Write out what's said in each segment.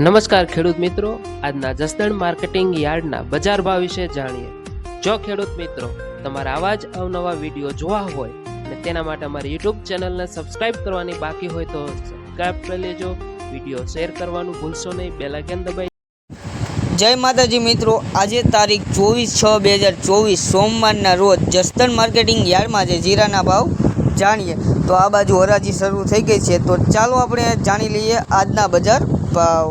નમસ્કાર ખેડૂત મિત્રો. આજના જસદણ માર્કેટિંગ યાર્ડના બજાર ભાવ વિશે જાણીએ. જો ખેડૂત મિત્રો, તમારા આવા જ અવનવા વીડિયો જોવા હોય અને તેના માટે અમારી યુટ્યુબ ચેનલને સબસ્ક્રાઇબ કરવાની બાકી હોય તો સબસ્ક્રાઇબ કરી લેજો. વીડિયો શેર કરવાનું ભૂલશો નહીં. બેલાઇકન દબાઈ જય માતાજી મિત્રો, આજે તારીખ ચોવીસ છ બે હજાર ચોવીસ, સોમવારના રોજ જસદણ માર્કેટિંગ યાર્ડમાં જે જીરાના ભાવ જાણીએ. તો આ બાજુ હરાજી શરૂ થઈ ગઈ છે. તો ચાલો આપણે જાણી લઈએ આજના બજાર ભાવ.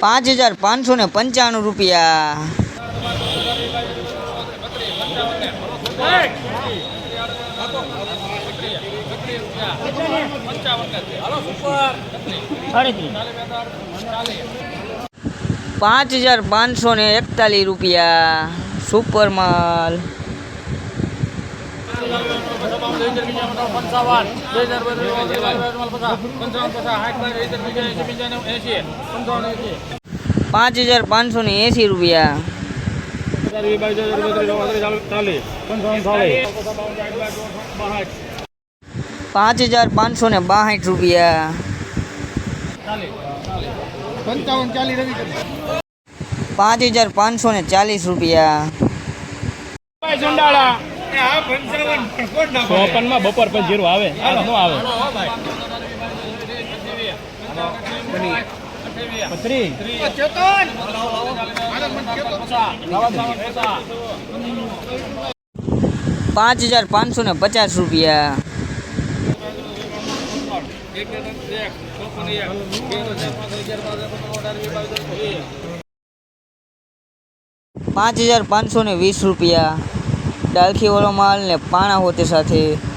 પાંચ હજાર પાંચસો ને પંચાણું રૂપિયા. પાંચ હજાર પાંચસો ને એકતાલીસ રૂપિયા. સુપર માલ. પાંચ હજાર પાંચસો ને એંસી રૂપિયા પાંચ હજાર પાંચસો ને બાસઠ રૂપિયા પંચાવન ચાલી રવિ પાંચ હજાર પાંચસો ને ચાલીસ રૂપિયા ચોપનમાં બપોર પછી જીરો આવે નો આવે પાંચ હજાર પાંચસો ને પચાસ રૂપિયા પાંચ હજાર પાંચસો વીસ રૂપિયા. ડાલખીવાળો માલ ને પાણા હોતે સાથે.